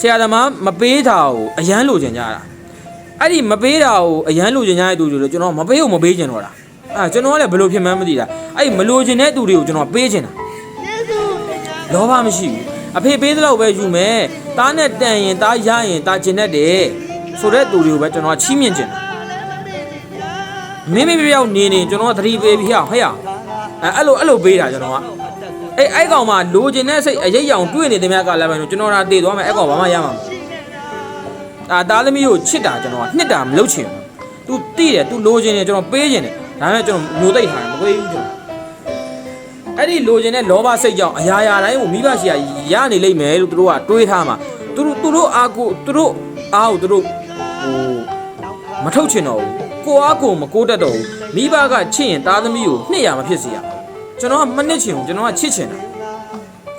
ဆရာသမားမပေးတာကိုအရန်လိုချင်ကြတာအဲ့ဒီမပေးတာကိုအရန်လိုချင်ကြတဲ့သူတွေလို့ကျွန်တော်မပေးဘူးမပေးချင်တော့တာအဲကျွန်တော်ကလည်းဘယ်လိုဖြစ်မှန်းမသိတာအဲ့ဒီမလိုချင်တဲ့သူတွေကိုကျွန်တော်ပေးချင်တာလောဘမရှိဘူးအဖေပေးတဲ့လောက်ပဲယူမယ်တားနဲ့တန်ရင်တားရရင်တားကျင်တတ်တယ်ဆိုတဲ့သူတွေကိုပဲကျွန်တော်ကချီးမြှင့်ချင်တာမင်းမပြောက်နေနေကျွန်တော်ကသတိပေးပြီးဟဲ့ဟဲ့အဲအဲ့လိုအဲ့လိုပေးတာကျွန်တော်က အဲ့အဲ့ကောင်မှလိုချင်တဲ့စိတ်အရိပ်ရောင်တွေ့နေတဲ့မြတ်ကလည်းပဲကျွန်တော်ဒါတည်သွားမယ်အဲ့ကောင်ဘာမှရမှာမဟုတ်ဒါသားသမီးကိုချစ်တာကျွန်တော်ကနှစ်တာမလုပ်ချင်ဘူး तू တည်တယ် तू လိုချင်တယ်ကျွန်တော်ပေးချင်တယ်ဒါပေမဲ့ကျွန်တော်မျိုးသိပ်ထားတယ်မပေးဘူးကျွန်တော်အဲ့ဒီလိုချင်တဲ့လောဘစိတ်ကြောင့်အရာရာတိုင်းကိုမိဘရှိရာရနေလိမ့်မယ်လို့သူတို့ကတွေးထားမှာသူတို့သူတို့အားကိုသူတို့အားကိုသူတို့ဟိုမထုတ်ချင်တော့ဘူးကိုအားကိုမကိုးတတ်တော့ဘူးမိဘကချစ်ရင်သားသမီးကိုနှစ်ရမဖြစ်စေရဘူး ကျွန်တော်ကမနစ်ချင်ဘူးကျွန်တော်ကချစ်ချင်တာ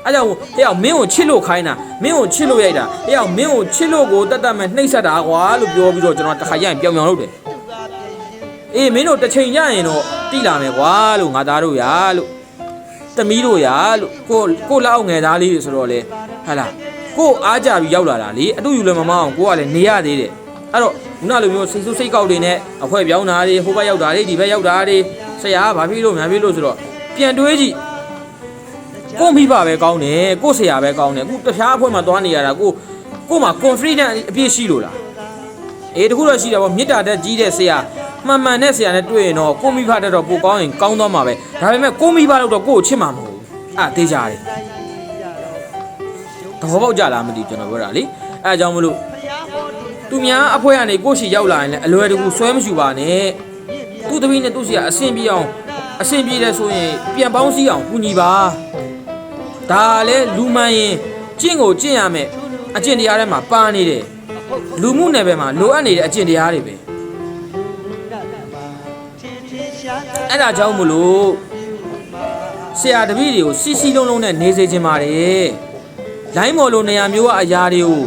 အဲ့ကြောင့်ဟဲ့အောင်မင်းကိုချစ်လို့ခိုင်းတာမင်းကိုချစ်လို့ရိုက်တာဟဲ့အောင်မင်းကိုချစ်လို့ကိုတတ်တတ်မဲ့နှိပ်စက်တာကွာလို့ပြောပြီးတော့ကျွန်တော်တစ်ခါရရင်ပြောင်ပြောင်လုပ်တယ်အေးမင်းတို့တစ်ချိန်ရရင်တော့တိလာမယ်ကွာလို့ငါသားတို့ရာလို့သမီးတို့ရာလို့ကိုကိုလောက်ငယ်သားလေးတွေဆိုတော့လေဟာလားကိုအားကြပြီးရောက်လာတာလေအတူယူလည်းမမအောင်ကိုကလည်းနေရသေးတယ်အဲ့တော့ခုနလိုမျိုးစိတ်ဆိုးစိတ်ကောက်တွေနဲ့အဖွဲပြောင်းတာတွေဟိုဘက်ရောက်တာတွေဒီဘက်ရောက်တာတွေဆရာကဘာဖြစ်လို့များဖြစ်လို့ဆိုတော့ ပြန်တွေးကြည့်ကိုမိဘပဲကောင်းတယ်ကိုဆရာပဲကောင်းတယ်အခုတခြားအဖွဲ့မှာသွားနေရတာကိုကိုမှာ confidence အပြည့်ရှိလို့လားအေးတခုတော့ရှိတယ်ဗောမေတ္တာတက်ကြီးတဲ့ဆရာမှန်မှန်တဲ့ဆရာနဲ့တွေ့ရင်တော့ကိုမိဘတက်တော့ပိုကောင်းရင်ကောင်းသွားမှာပဲဒါပေမဲ့ကိုမိဘလို့တော့ကိုကိုချစ်မှာမဟုတ်ဘူးအာတေးကြတယ်သဘောပေါက်ကြလားမသိဘူးကျွန်တော်ပြောတာလေအဲအကြောင်းမလို့သူများအဖွဲ့ကနေကိုရှိရောက်လာရင်လည်းအလွယ်တကူဆွဲမရှိပါနဲ့သူ့သမီးနဲ့သူ့ဆရာအဆင်ပြေအောင် အဆင်ပြေတယ်ဆိုရင်ပြန်ပေါင်းစည်းအောင်ကူညီပါဒါလည်းလူမှန်ရင်ကျင့်ကိုကျင့်ရမယ်အကျင့်တရားထဲမှာပါနေတယ်လူမှုနယ်ပယ်မှာလိုအပ်နေတဲ့အကျင့်တရားတွေပဲအဲ့ဒါကြောင့်မလို့ဆရာတပည့်တွေကိုစီစီလုံးလုံးနဲ့နေစေခြင်းပါတယ်လိုင်းမော်လိုနေရာမျိုးကအရာတွေကို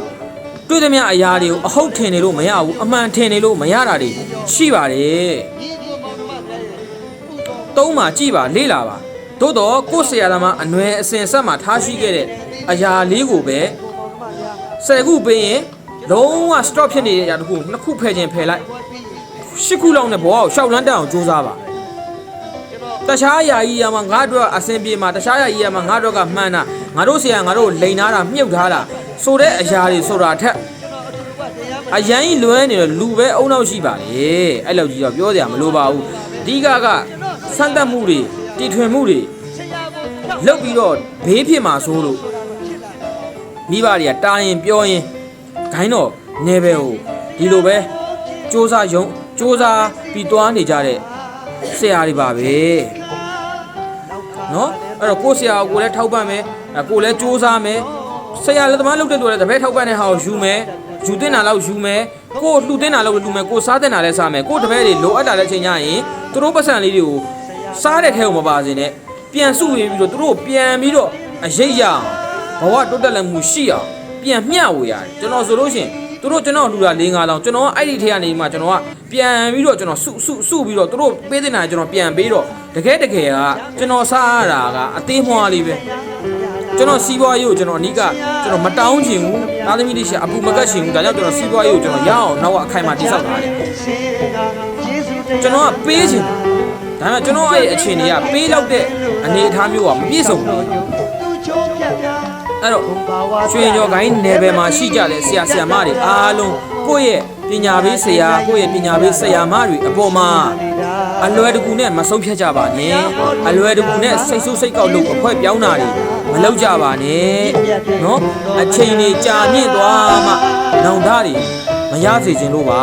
တွေ့သမျှအရာတွေကိုအဟုတ်ထင်နေလို့မရဘူးအမှန်ထင်နေလို့မရတာတွေရှိပါတယ် သုံးပါကြည့်ပါလေ့လာပါသို့တော့ကိုယ့်ဆရာသမားအနွယ်အစင်ဆက်မှာထားရှိခဲ့တဲ့အရာလေးကိုပဲဆယ်ခုပေးရင်လုံးဝ stop ဖြစ်နေတဲ့အရာတစ်ခုနှစ်ခုဖယ်ခြင်းဖယ်လိုက်ရှစ်ခုလောက်နဲ့ဘောကိုရှောက်လန်းတက်အောင်ကြိုးစားပါတခြားအရာကြီးရမှာငါတို့ကအစင်ပြေမှာတခြားအရာကြီးရမှာငါတို့ကမှန်းတာငါတို့ဆရာငါတို့လိန်ထားတာမြုပ်ထားတာဆိုတဲ့အရာတွေဆိုတာထက်အရန်ကြီးလွဲနေတော့လူပဲအုံနောက်ရှိပါလေအဲ့လောက်ကြီးတော့ပြောစရာမလိုပါဘူးအဓိကက စမ်းသပ်မှုတွေတီထွင်မှုတွေ လောက်ပြီးတော့ဘေးဖြစ်မှာဆိုလို့မိဘတွေကတာရင်ပြောရင်ဂိုင်းတော့နေပဲဟိုဒီလိုပဲစ조사ယုံစ조사ပြီးသွားနေကြတဲ့ဆရာတွေပါပဲနော်အဲ့တော့ကိုယ့်ဆရာကိုလည်းထောက်ပံ့မယ်အဲ့ကိုလည်းစ조사မယ်ဆရာလက်သမားလုပ်တဲ့လူလည်းတပည့်ထောက်ပံ့တဲ့ဟာကိုယူမယ်ယူတင်တာလောက်ယူမယ်ကိုလှူတင်တာလောက်လှူမယ်ကိုစားတင်တာလည်းစားမယ်ကိုတပည့်တွေလိုအပ်တာလည်းချိန်ကြရင်သူတို့ပတ်စံလေးတွေကို စားတဲ့ထဲကိုမပါစေနဲ့ပြန်စုပြီးပြီးတော့သူတို့ပြန်ပြီးတော့အရေးရအောင်ဘဝတိုးတက်လည်းမှုရှိအောင်ပြန်မျှဝေရတယ်ကျွန်တော်ဆိုလို့ရှိရင်သူတို့ကျွန်တော်လှူတာ၄၅တောင်ကျွန်တော်ကအဲ့ဒီထဲကနေမှကျွန်တော်ကပြန်ပြီးတော့ကျွန်တော်စုစုစုပြီးတော့သူတို့ပေးတဲ့နိုင်ကျွန်တော်ပြန်ပေးတော့တကယ်တကယ်ကကျွန်တော်စားရတာကအသေးမွှားလေးပဲကျွန်တော်စီးပွားရေးကိုကျွန်တော်အနိကကျွန်တော်မတောင်းချင်ဘူးသားသမီးလေးရှာအပူမကတ်ချင်ဘူးဒါကြောင့်ကျွန်တော်စီးပွားရေးကိုကျွန်တော်ရအောင်နောက်ကအခိုင်အမာတိစောက်ထားတယ်ကျွန်တော်ကပေးချင်တယ် ဒါပေမဲ့ကျွန်တော်အဲ့ဒီအခြေအနေကပေးလောက်တဲ့အနေအထားမျိုးကမပြည့်စုံဘူးအဲ့တော့ရွှေကျော်ကိုင်းနယ်ပယ်မှာရှိကြတဲ့ဆရာဆရာမတွေအားလုံးကိုယ့်ရဲ့ပညာပေးဆရာကိုယ့်ရဲ့ပညာပေးဆရာမတွေအပေါ်မှာအလွယ်တကူနဲ့မဆုံးဖြတ်ကြပါနဲ့အလွယ်တကူနဲ့စိတ်ဆိုးစိတ်ကောက်လို့အဖွဲပြောင်းတာတွေမလုပ်ကြပါနဲ့နော်အချိန်တွေကြာမြင့်သွားမှနောင်တတွေမရစေချင်လို့ပါ